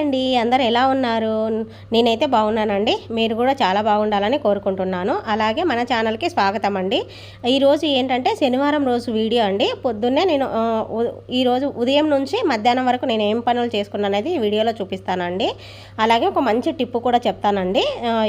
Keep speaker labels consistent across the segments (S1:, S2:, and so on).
S1: అండి. అందరు ఎలా ఉన్నారు? నేనైతే బాగున్నానండి. మీరు కూడా చాలా బాగుండాలని కోరుకుంటున్నాను. అలాగే మన ఛానల్కి స్వాగతం అండి. ఈరోజు ఏంటంటే శనివారం రోజు వీడియో అండి. పొద్దున్నే నేను ఈరోజు ఉదయం నుంచి మధ్యాహ్నం వరకు నేను ఏం పనులు చేసుకున్నాను వీడియోలో చూపిస్తానండి. అలాగే ఒక మంచి టిప్పు కూడా చెప్తానండి.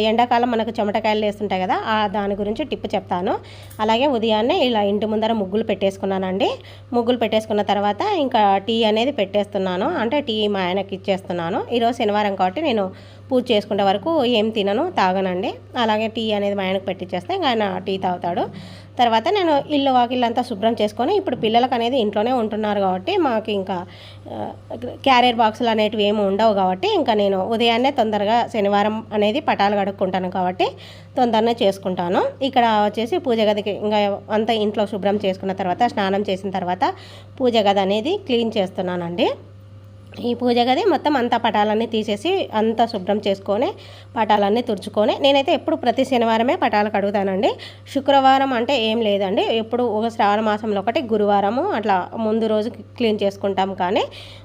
S1: ఎండాకాలం మనకు చెమటకాయలు వేస్తుంటాయి కదా ఆ దాని గురించి టిప్పు చెప్తాను. అలాగే ఉదయాన్నే ఇలా ఇంటి ముందర ముగ్గులు పెట్టేసుకున్నానండి. ముగ్గులు పెట్టేసుకున్న తర్వాత ఇంకా టీ అనేది పెట్టేస్తున్నాను. అంటే టీ మా ఆయనకి ఇచ్చేస్తున్నాను. ఈరోజు శనివారం కాబట్టి నేను పూజ చేసుకునే వరకు ఏం తినను తాగనండి. అలాగే టీ అనేది మా ఆయనకు పెట్టించేస్తే ఇంకా ఆయన టీ తాగుతాడు. తర్వాత నేను ఇల్లు వాకిళ్ళంతా శుభ్రం చేసుకొని ఇప్పుడు పిల్లలకు అనేది ఇంట్లోనే ఉంటున్నారు కాబట్టి మాకు ఇంకా క్యారియర్ బాక్సులు అనేటివి ఏమి ఉండవు కాబట్టి ఇంకా నేను ఉదయాన్నే తొందరగా శనివారం అనేది పటాలు కడుక్కుంటాను కాబట్టి తొందరనే చేసుకుంటాను. ఇక్కడ వచ్చేసి పూజ గదికి ఇంకా అంతా ఇంట్లో శుభ్రం చేసుకున్న తర్వాత స్నానం చేసిన తర్వాత పూజ గది అనేది క్లీన్ చేస్తున్నానండి. ఈ పూజ గది మొత్తం అంతా పటాలన్నీ తీసేసి అంతా శుభ్రం చేసుకొని పటాలన్నీ తుడుచుకొని నేనైతే ఎప్పుడు ప్రతి శనివారమే పటాలు కడుగుతానండి. శుక్రవారం అంటే ఏం లేదండి. ఎప్పుడు ఒక శ్రావణ మాసంలో ఒకటి గురువారము అట్లా ముందు రోజు క్లీన్ చేసుకుంటాం కానీ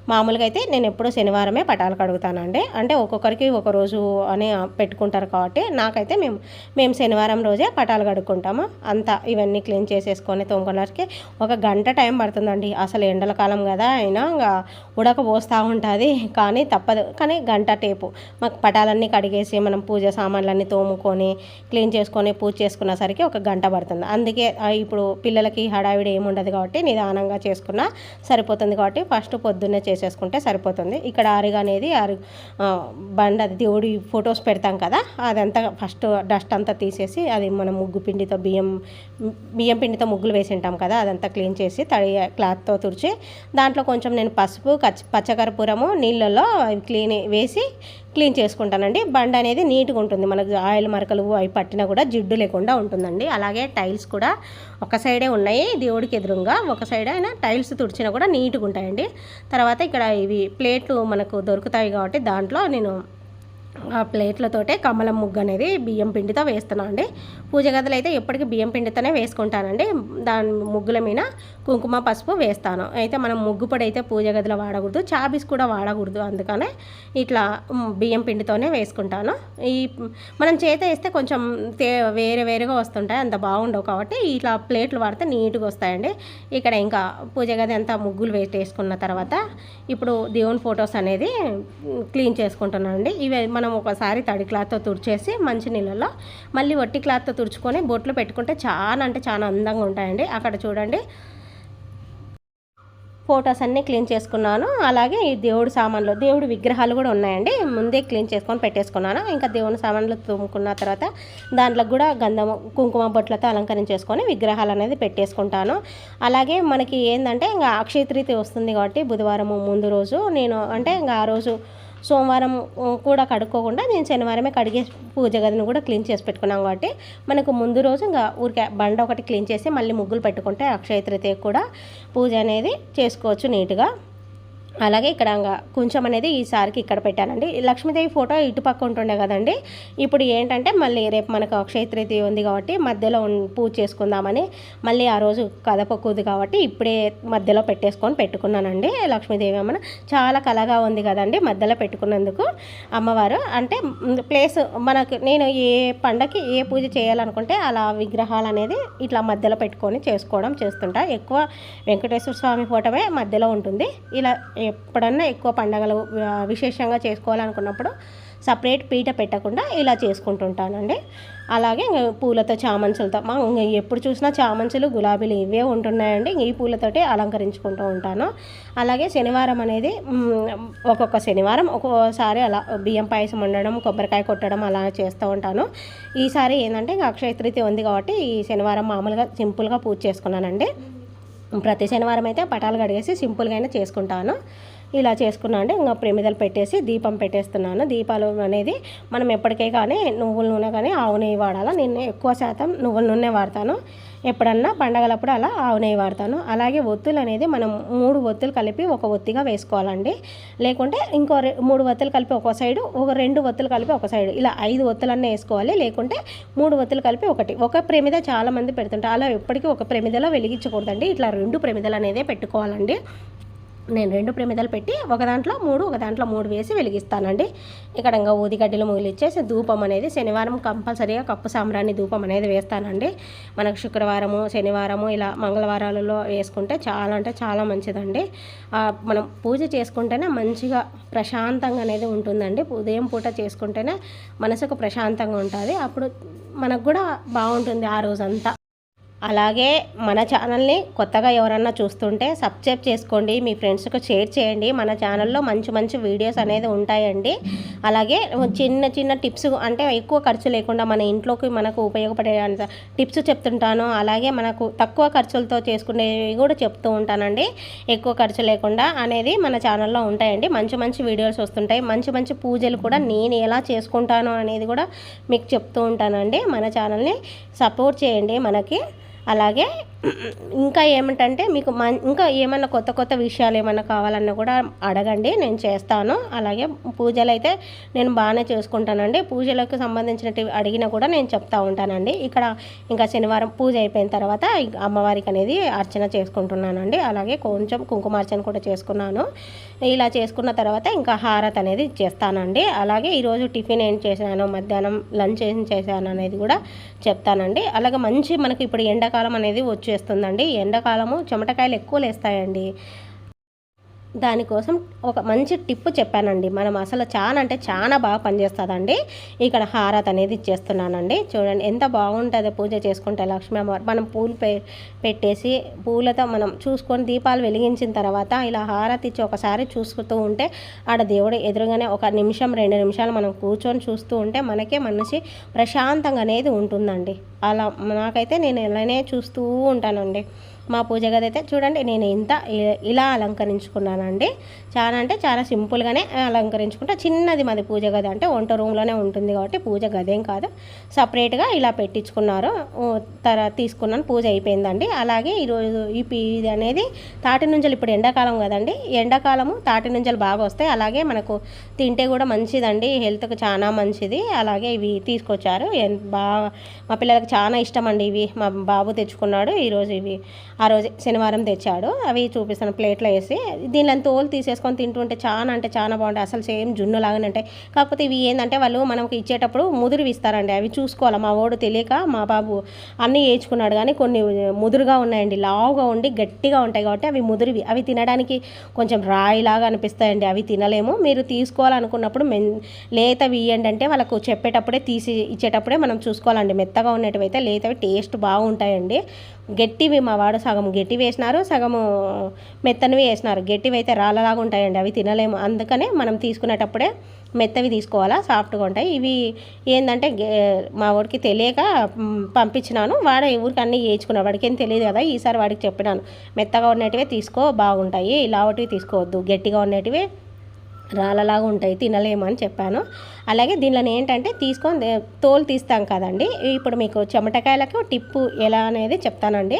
S1: మామూలుగా అయితే నేను ఎప్పుడు శనివారమే పటాలు కడుగుతానండి. అంటే ఒక్కొక్కరికి ఒక రోజు అని పెట్టుకుంటారు కాబట్టి నాకైతే మేము మేము శనివారం రోజే పటాలు కడుక్కుంటాము. అంతా ఇవన్నీ క్లీన్ చేసేసుకొని తొంగలకి ఒక గంట టైం పడుతుందండి. అసలు ఎండల కాలం కదా అయినా ఇంకా వస్తూ ఉంటుంది కానీ తప్పదు. కానీ గంట టేపు. మాకు పటాలన్నీ కడిగేసి మనం పూజ సామాన్లన్నీ తోముకొని క్లీన్ చేసుకొని పూజ చేసుకునేసరికి ఒక గంట పడుతుంది. అందుకే ఇప్పుడు పిల్లలకి హడావిడి ఏముండదు కాబట్టి నిదానంగా చేసుకున్నా సరిపోతుంది కాబట్టి ఫస్ట్ పొద్దున్నే చేసేసుకుంటే సరిపోతుంది. ఇక్కడ అరిగా అనేది అరి బండ అది దేవుడి ఫొటోస్ పెడతాం కదా అదంతా ఫస్ట్ డస్ట్ అంతా తీసేసి అది మనం ముగ్గు పిండితో బియ్యం బియ్యం పిండితో ముగ్గులు వేసి ఉంటాం కదా అదంతా క్లీన్ చేసి తడి క్లాత్తో తుడిచి దాంట్లో కొంచెం నేను పసుపు కచ్చ కర్పూరము నీళ్ళల్లో అవి క్లీన్ వేసి క్లీన్ చేసుకుంటానండి. బండ అనేది నీట్గా ఉంటుంది. మనకు ఆయిల్ మరకలు అవి పట్టినా కూడా జిడ్డు లేకుండా ఉంటుందండి. అలాగే టైల్స్ కూడా ఒక సైడే ఉన్నాయి. దేవుడికి ఎదురుగా ఒక సైడ్ అయినా టైల్స్ తుడిచినా కూడా నీట్గా ఉంటాయండి. తర్వాత ఇక్కడ ఇవి ప్లేట్లు మనకు దొరుకుతాయి కాబట్టి దాంట్లో నేను ప్లేట్లతోటే కమలం ముగ్గు అనేది బియ్యం పిండితో వేస్తున్నాను అండి పూజ గదిలో అయితే ఎప్పటికీ బియ్యం పిండితోనే వేసుకుంటానండి. దాని ముగ్గుల మీద కుంకుమ పసుపు వేస్తాను. అయితే మనం ముగ్గు పొడి అయితే పూజ గదిలో వాడకూడదు చాబీస్ కూడా వాడకూడదు. అందుకనే ఇట్లా బియ్యం పిండితోనే వేసుకుంటాను. ఈ మనం చేత వేస్తే కొంచెం తే వేరే వేరేగా వస్తుంటాయి అంత బాగుండవు కాబట్టి ఇట్లా ప్లేట్లు వాడితే నీట్గా వస్తాయండి. ఇక్కడ ఇంకా పూజ గది అంతా ముగ్గులు వేసేసుకున్న తర్వాత ఇప్పుడు దేవుని ఫొటోస్ అనేది క్లీన్ చేసుకుంటున్నానండి. ఇవి మనం ఒకసారి తడి క్లాత్తో తుడిచేసి మంచి నీళ్ళలో మళ్ళీ వట్టి క్లాత్తో తుడుచుకొని బొట్లు పెట్టుకుంటే చాలా అంటే చాలా అందంగా ఉంటాయండి. అక్కడ చూడండి. ఫొటోస్ అన్నీ క్లీన్ చేసుకున్నాను. అలాగే ఈ దేవుడి సామాన్లు దేవుడి విగ్రహాలు కూడా ఉన్నాయండి. ముందే క్లీన్ చేసుకొని పెట్టేసుకున్నాను. ఇంకా దేవుని సామాన్లు తుమ్ముకున్న తర్వాత దాంట్లో కూడా గంధము కుంకుమ బొట్లతో అలంకరించేసుకొని విగ్రహాలు అనేది పెట్టేసుకుంటాను. అలాగే మనకి ఏంటంటే ఇంకా అక్షయ తృతీయ వస్తుంది కాబట్టి బుధవారం ముందు రోజు నేను అంటే ఇంకా ఆ రోజు సోమవారం కూడా కడుక్కోకుండా నేను శనివారమే కడిగే పూజ గదిని కూడా క్లీన్ చేసి పెట్టుకున్నాం కాబట్టి మనకు ముందు రోజు ఇంకా ఊరికే బండ ఒకటి క్లీన్ చేసి మళ్ళీ ముగ్గులు పెట్టుకుంటే అక్షయ తృతీయ కూడా పూజ అనేది చేసుకోవచ్చు నీట్గా. అలాగే ఇక్కడ కొంచెం అనేది ఈసారికి ఇక్కడ పెట్టానండి. ఈ లక్ష్మీదేవి ఫోటో ఇటుపక్క ఉంటుండే కదండి. ఇప్పుడు ఏంటంటే మళ్ళీ రేపు మనకు అక్షయ తృతీయ ఉంది కాబట్టి మధ్యలో పూజ చేసుకుందామని మళ్ళీ ఆ రోజు కదపకూడదు కాబట్టి ఇప్పుడే మధ్యలో పెట్టేసుకొని పెట్టుకున్నానండి. లక్ష్మీదేవి అమ్మను. చాలా కలగా ఉంది కదండి మధ్యలో పెట్టుకున్నందుకు అమ్మవారు. అంటే ప్లేస్ మనకు నేను ఏ పండగకి ఏ పూజ చేయాలనుకుంటే అలా విగ్రహాలు అనేది ఇట్లా మధ్యలో పెట్టుకొని చేసుకోవడం చేస్తుంటా. ఎక్కువ వెంకటేశ్వర స్వామి ఫోటోవే మధ్యలో ఉంటుంది. ఇలా ఎప్పుడన్నా ఎక్కువ పండగలు విశేషంగా చేసుకోవాలనుకున్నప్పుడు సపరేట్ పీట పెట్టకుండా ఇలా చేసుకుంటుంటానండి. అలాగే పూలతో చామంచులతో మా ఎప్పుడు చూసినా చామంచులు గులాబీలు ఇవే ఉంటున్నాయండి. ఈ పూలతోటి అలంకరించుకుంటూ ఉంటాను. అలాగే శనివారం అనేది ఒక్కొక్క శనివారం ఒక్కోసారి అలా బియ్యం పాయసం వండడం కొబ్బరికాయ కొట్టడం అలా చేస్తూ ఉంటాను. ఈసారి ఏంటంటే ఇంకా అక్షయ తృతీయ ఉంది కాబట్టి ఈ శనివారం మామూలుగా సింపుల్గా పూజ చేసుకున్నానండి. ప్రతి శనివారం అయితే పటాలు కడిగేసి సింపుల్గా అయినా చేసుకుంటాను. ఇలా చేసుకున్నా అంటే ఇంకా ప్రమిదలు పెట్టేసి దీపం పెట్టేస్తున్నాను. దీపాలు అనేది మనం ఎప్పటికే కానీ నువ్వుల నూనె కానీ ఆవు నెయ్యి వాడాలా? నేను ఎక్కువ శాతం నువ్వుల నూనె వాడతాను. ఎప్పుడన్నా పండగలప్పుడు అలా ఆవు నెయ్యి వాడతాను. అలాగే ఒత్తులు అనేది మనం మూడు ఒత్తులు కలిపి ఒక ఒత్తిగా వేసుకోవాలండి. లేకుంటే ఇంకో రె- మూడు ఒత్తులు కలిపి ఒక సైడు ఒక రెండు ఒత్తులు కలిపి ఒక సైడు. ఇలా ఐదు ఒత్తులన్నీ వేసుకోవాలి. లేకుంటే మూడు ఒత్తులు కలిపి ఒకటి. ఒక ప్రమిద చాలామంది పెడుతుంటారు. అలా ఎప్పటికీ ఒక ప్రమిదలో వెలిగించకూడదండి. ఇట్లా రెండు ప్రమిదలు అనేది పెట్టుకోవాలండి. నేను రెండు ప్రమిదలు పెట్టి ఒక దాంట్లో మూడు ఒక దాంట్లో మూడు వేసి వెలిగిస్తానండి. ఇక్కడ ఇంకా ఊదిగడ్డలు మిగిలిచ్చేసి ధూపం అనేది శనివారం కంపల్సరీగా కప్పు సాంబ్రాణి ధూపం అనేది వేస్తానండి. మనకు శుక్రవారము శనివారము ఇలా మంగళవారాలలో వేసుకుంటే చాలా అంటే చాలా మంచిదండి. మనం పూజ చేసుకుంటేనే మంచిగా ప్రశాంతంగా అనేది ఉంటుందండి. ఉదయం పూట చేసుకుంటేనే మనసుకు ప్రశాంతంగా ఉంటుంది. అప్పుడు మనకు కూడా బాగుంటుంది ఆ రోజంతా. అలాగే మన ఛానల్ని కొత్తగా ఎవరన్నా చూస్తుంటే సబ్స్క్రైబ్ చేసుకోండి మీ ఫ్రెండ్స్కి షేర్ చేయండి. మన ఛానల్లో మంచి మంచి వీడియోస్ అనేది ఉంటాయండి. అలాగే చిన్న చిన్న టిప్స్ అంటే ఎక్కువ ఖర్చు లేకుండా మన ఇంట్లోకి మనకు ఉపయోగపడే టిప్స్ చెప్తుంటాను. అలాగే మనకు తక్కువ ఖర్చులతో చేసుకునేవి కూడా చెప్తూ ఉంటానండి. ఎక్కువ ఖర్చు లేకుండా అనేది మన ఛానల్లో ఉంటాయండి. మంచి మంచి వీడియోస్ వస్తుంటాయి. మంచి మంచి పూజలు కూడా నేను ఎలా చేసుకుంటాను అనేది కూడా మీకు చెప్తూ ఉంటానండి. మన ఛానల్ని సపోర్ట్ చేయండి మనకి. అలాగే ఇంకా ఏమిటంటే మీకు ఇంకా ఏమైనా కొత్త కొత్త విషయాలు ఏమైనా కావాలన్నా కూడా అడగండి నేను చేస్తాను. అలాగే పూజలు అయితే నేను బాగానే చేసుకుంటానండి. పూజలకు సంబంధించినవి అడిగినా కూడా నేను చెప్తా ఉంటానండి. ఇక్కడ ఇంకా శనివారం పూజ అయిపోయిన తర్వాత అమ్మవారికి అనేది అర్చన చేసుకుంటున్నానండి. అలాగే కొంచెం కుంకుమార్చన కూడా చేసుకున్నాను. ఇలా చేసుకున్న తర్వాత ఇంకా హారత్ అనేది చేస్తానండి. అలాగే ఈరోజు టిఫిన్ ఏం చేశాను మధ్యాహ్నం లంచ్ ఏం చేశాను అనేది కూడా చెప్తానండి. అలాగే మంచి మనకి ఇప్పుడు ఎండాకాలం అనేది వచ్చేస్తుందండి. ఎండాకాలము చెమటకాయలు ఎక్కువ లేస్తాయండి. దానికోసం ఒక మంచి టిప్ చెప్పానండి. మనం అసలు చాలా అంటే చాలా బాగా పనిచేస్తుందండి. ఇక్కడ హారత్ అనేది ఇచ్చేస్తున్నానండి. చూడండి ఎంత బాగుంటుందో పూజ చేసుకుంటే లక్ష్మీ అమ్మవారు. మనం పూలు పెట్టేసి పూలతో మనం చూసుకొని దీపాలు వెలిగించిన తర్వాత ఇలా హారత్ ఇచ్చి ఒకసారి చూసుకుంటూ ఉంటే ఆడ దేవుడు ఎదురుగానే ఒక నిమిషం రెండు నిమిషాలు మనం కూర్చొని చూస్తూ ఉంటే మనకే మనిషి ప్రశాంతంగా అనేది ఉంటుందండి. అలా నాకైతే నేను ఇలానే చూస్తూ ఉంటానండి. మా పూజ గది అయితే చూడండి నేను ఇంత ఇలా అలంకరించుకున్నానండి. చాలా అంటే చాలా సింపుల్గానే అలంకరించుకుంటా. చిన్నది మాది పూజ గది అంటే వంట రూమ్లోనే ఉంటుంది కాబట్టి పూజ గదేం కాదు. సపరేట్గా ఇలా పెట్టించుకున్నారు. తర్వాత తీసుకున్నాను. పూజ అయిపోయిందండి. అలాగే ఈరోజు ఈ ఇది అనేది తాటి నుంచలు ఇప్పుడు ఎండాకాలం కదండి. ఎండాకాలము తాటి నుంచలు బాగా వస్తాయి. అలాగే మనకు తింటే కూడా మంచిదండి. హెల్త్కి చాలా మంచిది. అలాగే ఇవి తీసుకొచ్చారు. బాగా మా పిల్లలకి చాలా ఇష్టం అండి ఇవి. మా బాబు తెచ్చుకున్నాడు. ఈరోజు ఇవి ఆ రోజు శనివారం తెచ్చాడు. అవి చూపిస్తాను ప్లేట్లో వేసి. దీనిలో తోలు తీసేసుకొని తింటుంటే చాలా అంటే చాలా బాగుంటాయి. అసలు సేమ్ జున్ను లాగానే ఉంటాయి. కాకపోతే ఇవి ఏంటంటే వాళ్ళు మనకు ఇచ్చేటప్పుడు ముదురు ఇస్తారండి అవి చూసుకోవాలి? మా వాడు తెలియక మా బాబు అన్నీ వేయించుకున్నాడు కానీ కొన్ని ముదురుగా ఉన్నాయండి. లావుగా ఉండి గట్టిగా ఉంటాయి కాబట్టి అవి ముదురువి. అవి తినడానికి కొంచెం రాయిలాగా అనిపిస్తాయండి. అవి తినలేము. మీరు తీసుకోవాలనుకున్నప్పుడు మెన్ లేతవి ఇవ్వండి అంటే వాళ్ళకు చెప్పేటప్పుడే తీసి ఇచ్చేటప్పుడే మనం చూసుకోవాలండి. మెత్తగా ఉన్నటివి అయితే లేతవి టేస్ట్ బాగుంటాయండి. గట్టివి మా వాడు సగం గట్టి వేసినారు సగము మెత్తనివి వేసినారు. గట్టివి అయితే రాళ్ళలాగా ఉంటాయండి అవి తినలేము. అందుకనే మనం తీసుకునేటప్పుడే మెత్తవి తీసుకోవాలా సాఫ్ట్గా ఉంటాయి. ఇవి ఏంటంటే మా వాడికి తెలియక పంపించినాను. వాడు ఊరికి అన్నీ వేయించుకున్నాడు వాడికి ఏం తెలియదు కదా ఈసారి వాడికి చెప్పినాను. మెత్తగా ఉన్నటివే తీసుకో బాగుంటాయి. ఇలాంటివి తీసుకోవద్దు. గట్టిగా ఉన్నటివి రాళ్ళలాగా ఉంటాయి తినలేమని చెప్పాను. అలాగే దీనిలో ఏంటంటే తీసుకొని తోలు తీస్తాం కదండి. ఇప్పుడు మీకు చెమటకాయలకు టిప్పు ఎలా అనేది చెప్తానండి.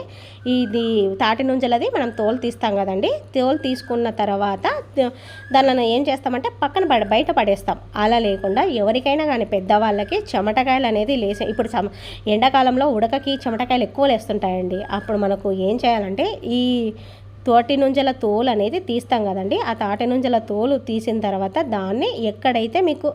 S1: ఇది తాటి నుంజలది మనం తోలు తీస్తాం కదండి. తోలు తీసుకున్న తర్వాత దానిని ఏం చేస్తామంటే పక్కన పడ బయట పడేస్తాం. అలా లేకుండా ఎవరికైనా కానీ పెద్దవాళ్ళకి చెమటకాయలు అనేది లేసే ఇప్పుడు ఎండాకాలంలో ఉడకకి చెమటకాయలు ఎక్కువ లేస్తుంటాయండి. అప్పుడు మనకు ఏం చేయాలంటే ఈ తోటి నుంజల తోలు అనేది తీస్తాం కదండి. ఆ తాటి నుంజల తోలు తీసిన తర్వాత దాన్ని ఎక్కడైతే మీకు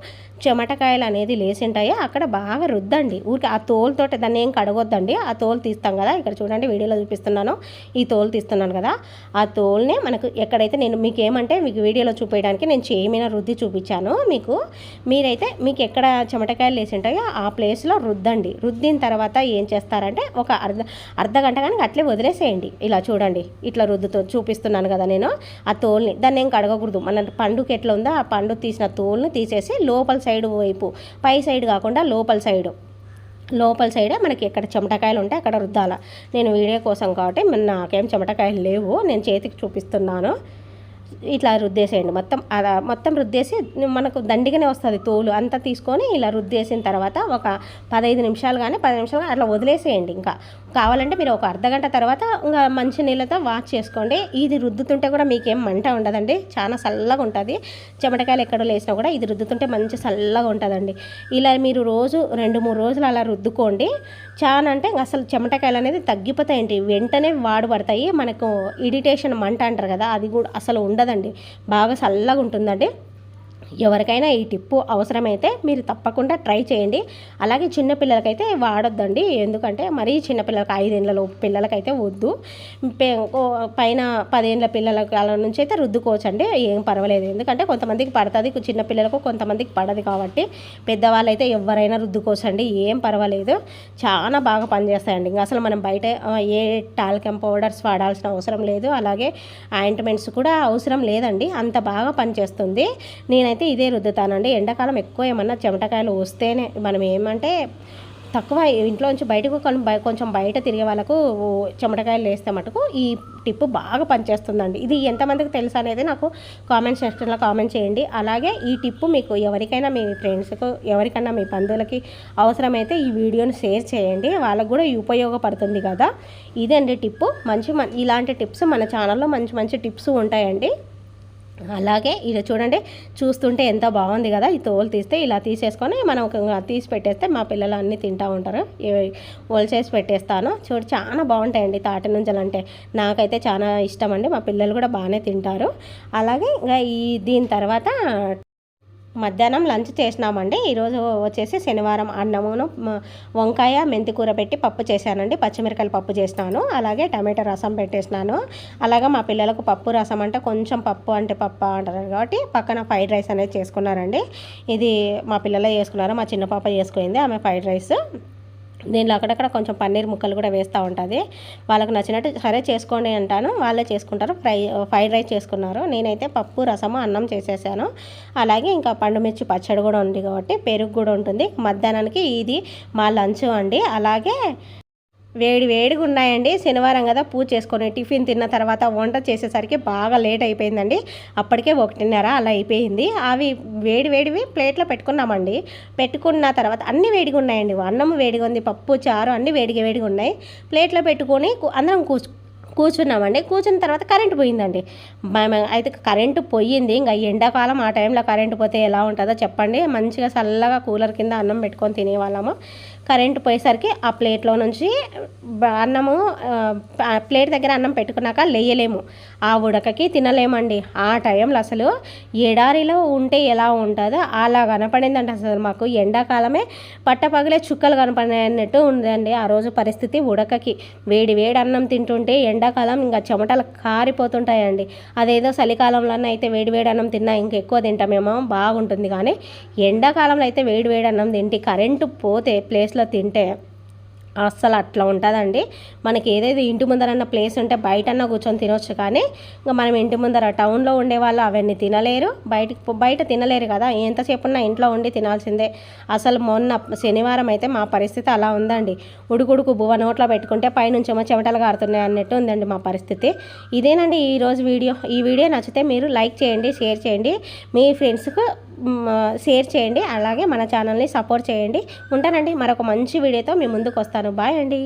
S1: చెమటకాయలు అనేది లేసింటాయో అక్కడ బాగా రుద్దండి. ఊరికి ఆ తోలుతో దాన్ని ఏం కడగొద్దండి. ఆ తోలు తీస్తాం కదా. ఇక్కడ చూడండి వీడియోలో చూపిస్తున్నాను. ఈ తోలు తీస్తున్నాను కదా. ఆ తోలునే మనకు ఎక్కడైతే నేను మీకు ఏమంటే మీకు వీడియోలో చూపించడానికి నేను చేయమైన రుద్ది చూపించాను. మీకు మీరైతే మీకు ఎక్కడ చెమటకాయలు లేసింటాయో ఆ ప్లేస్లో రుద్దండి. రుద్దిన తర్వాత ఏం చేస్తారంటే ఒక అర్ధ అర్ధ గంట కానీ అట్లే వదిలేసేయండి. ఇలా చూడండి. ఇట్లా రుద్దుతో చూపిస్తున్నాను కదా నేను ఆ తోల్ని. దాన్ని ఏం కడగకూడదు. మన పండుకి ఎట్లా ఉందో? ఆ పండు తీసిన తోల్ని తీసేసి లోపల సైడ్ వైపు పై సైడ్ కాకుండా లోపల సైడు. లోపల సైడే మనకి ఎక్కడ చెమటకాయలు ఉంటే అక్కడ రుద్దాల. నేను వీడియో కోసం కాబట్టి నాకేం చెమటకాయలు లేవు. నేను చేతికి చూపిస్తున్నాను. ఇట్లా రుద్దేసేయండి. మొత్తం అలా మొత్తం రుద్దేసి మనకు దండిగానే వస్తుంది తోలు అంతా తీసుకొని ఇలా రుద్దేసిన తర్వాత ఒక పదహైదు నిమిషాలు కానీ పది నిమిషాలు అట్లా వదిలేసేయండి ఇంకా. కావాలంటే మీరు ఒక అర్ధగంట తర్వాత ఇంకా మంచి నీళ్ళతో వాష్ చేసుకోండి. ఇది రుద్దుతుంటే కూడా మీకేం మంట ఉండదండి. చాలా చల్లగా ఉంటుంది. చెమటకాయలు ఎక్కడో లేసినా కూడా ఇది రుద్దుతుంటే మంచి చల్లగా ఉంటుందండి. ఇలా మీరు రోజు రెండు మూడు రోజులు అలా రుద్దుకోండి. చాలా అంటే అసలు చెమటకాయలు అనేది తగ్గిపోతాయండి. వెంటనే వాడబడతాయి మనకు ఇరిటేషన్ మంట అంటారు కదా అది కూడా అసలు ఉండదండి. బాగా చల్లగా ఉంటుందండి ఎవరికైనా ఈ టిప్పు అవసరమైతే మీరు తప్పకుండా ట్రై చేయండి. అలాగే చిన్నపిల్లలకైతే వాడొద్దండి. ఎందుకంటే మరీ చిన్నపిల్లలకి ఐదేళ్ళలో పిల్లలకైతే వద్దు. పైన పదేళ్ళ పిల్లల కాలం నుంచి అయితే రుద్దుకోవచ్చండి. ఏం పర్వాలేదు. ఎందుకంటే కొంతమందికి పడుతుంది. చిన్నపిల్లలకు కొంతమందికి పడదు కాబట్టి పెద్దవాళ్ళు అయితే ఎవరైనా రుద్దుకోవచ్చండి. ఏం పర్వాలేదు. చాలా బాగా పనిచేస్తాయండి. ఇంకా అసలు మనం బయట ఏ టాల్కమ్ పౌడర్స్ వాడాల్సిన అవసరం లేదు. అలాగే ఆయింట్మెంట్స్ కూడా అవసరం లేదండి. అంత బాగా పనిచేస్తుంది. నేనైతే ఇదే రుద్దుతానండి. ఎండాకాలం ఎక్కువ ఏమన్నా చెమటకాయలు వస్తేనే మనం ఏమంటే తక్కువ ఇంట్లోంచి బయటకు కొంచెం బయట తిరిగే వాళ్ళకు చెమటకాయలు వేస్తే మటుకు ఈ టిప్పు బాగా పనిచేస్తుందండి. ఇది ఎంతమందికి తెలుసు అనేది నాకు కామెంట్ సెక్షన్లో కామెంట్ చేయండి. అలాగే ఈ టిప్పు మీకు ఎవరికైనా మీ ఫ్రెండ్స్కు ఎవరికైనా మీ బంధువులకి అవసరమైతే ఈ వీడియోని షేర్ చేయండి. వాళ్ళకు కూడా ఉపయోగపడుతుంది కదా. ఇదండి టిప్పు. మంచి ఇలాంటి టిప్స్ మన ఛానల్లో మంచి మంచి టిప్స్ ఉంటాయండి. అలాగే ఇది చూడండి చూస్తుంటే ఎంత బాగుంది కదా ఈ తోలు తీస్తే ఇలా తీసేసుకొని మనం తీసి పెట్టేస్తే మా పిల్లలు అన్నీ తింటూ ఉంటారు. చేసి పెట్టేస్తాను. చూడు చాలా బాగుంటాయండి తాటి నుంజలు అంటే. నాకైతే చాలా ఇష్టం అండి మా పిల్లలు కూడా బాగానే తింటారు. అలాగే ఇంకా ఈ దీని తర్వాత మధ్యాహ్నం లంచ్ చేసినామండి. ఈరోజు వచ్చేసి శనివారం అన్నమును వంకాయ మెంతికూర పెట్టి పప్పు చేశానండి. పచ్చిమిరకాయల పప్పు చేసినాను. అలాగే టమాటా రసం పెట్టేసినాను. అలాగే మా పిల్లలకు పప్పు రసం అంటే కొంచెం పప్పు అంటే పప్పు అంటారు కాబట్టి పక్కన ఫ్రైడ్ రైస్ అనేది చేసుకున్నారండి. ఇది మా పిల్లలే చేసుకున్నారు మా చిన్న పాప చేసుకుంది ఆమె ఫ్రైడ్ రైస్. దీనిలో అక్కడక్కడ కొంచెం పన్నీర్ ముక్కలు కూడా వేస్తూ ఉంటుంది. వాళ్ళకి నచ్చినట్టు సరే చేసుకోండి అంటాను. వాళ్ళే చేసుకుంటారు. ఫ్రై ఫ్రైడ్ రైస్ చేసుకున్నారు. నేనైతే పప్పు రసము అన్నం చేసేసాను. అలాగే ఇంకా పండుమిర్చి పచ్చడి కూడా ఉంది కాబట్టి పెరుగు కూడా ఉంటుంది. మధ్యాహ్నానికి ఇది మా లంచ్ అండి. అలాగే వేడి వేడిగా ఉన్నాయండి. శనివారం కదా పూజ చేసుకొని టిఫిన్ తిన్న తర్వాత వంట చేసేసరికి బాగా లేట్ అయిపోయిందండి. అప్పటికే ఒకటిన్నర అలా అయిపోయింది. అవి వేడి వేడివి ప్లేట్లో పెట్టుకున్నామండి. పెట్టుకున్న తర్వాత అన్ని వేడిగా ఉన్నాయండి. అన్నం వేడిగా ఉంది పప్పు చారు అన్ని వేడిగా వేడిగా ఉన్నాయి. ప్లేట్లో పెట్టుకొని అందరం కూర్చు కూర్చున్నామండి. కూర్చున్న తర్వాత కరెంటు పోయిందండి. అయితే కరెంటు పోయింది. ఇంకా ఎండాకాలం ఆ టైంలో కరెంటు పోతే ఎలా ఉంటుందో చెప్పండి. మంచిగా చల్లగా కూలర్ కింద అన్నం పెట్టుకొని తినేవాళ్ళము. కరెంటు పోయేసరికి ఆ ప్లేట్లో నుంచి అన్నము ఆ, ప్లేట్ దగ్గర అన్నం పెట్టుకున్నాక లేయలేము. ఆ ఉడకకి తినలేమండి. ఆ టైంలో అసలు ఎడారిలో ఉంటే ఎలా ఉంటుందో అలా కనపడిందండి అసలు మాకు. ఎండాకాలమే పట్టపగలే చుక్కలు కనపడినట్టు ఉందండి ఆ రోజు పరిస్థితి ఉడకకి. వేడి వేడి అన్నం తింటుంటే ఎండాకాలం ఇంకా చెమటలు కారిపోతుంటాయండి. అదేదో చలికాలంలో అయితే వేడి వేడి అన్నం తిన్నా ఇంకెక్కువ తింటామేమో బాగుంటుంది. కానీ ఎండాకాలంలో అయితే వేడి వేడి అన్నం తింటే కరెంటు పోతే ప్లేస్లో తింటే అస్సలు అట్లా ఉంటుందండి. మనకి ఏదైతే ఇంటి ముందరన్న ప్లేస్ ఉంటే బయటన్నా కూర్చొని తినొచ్చు కానీ ఇంకా మనం ఇంటి ముందర టౌన్లో ఉండే వాళ్ళు అవన్నీ తినలేరు. బయటికి బయట తినలేరు కదా. ఎంతసేపున్నా ఇంట్లో ఉండి తినాల్సిందే. అసలు మొన్న శనివారం అయితే మా పరిస్థితి అలా ఉందండి. ఉడుకుడుకు బువ్వ నోట్లో పెట్టుకుంటే పైనుంచేమో చెమటలు కారుతున్నాయి అన్నట్టు ఉందండి మా పరిస్థితి. ఇదేనండి ఈరోజు వీడియో. ఈ వీడియో నచ్చితే మీరు లైక్ చేయండి షేర్ చేయండి. మీ ఫ్రెండ్స్కు షేర్ చేయండి. అలాగే మన ఛానల్ని సపోర్ట్ చేయండి. ఉంటానండి. మరొక మంచి వీడియోతో మీ ముందుకు వస్తాను. బాయ్ అండి.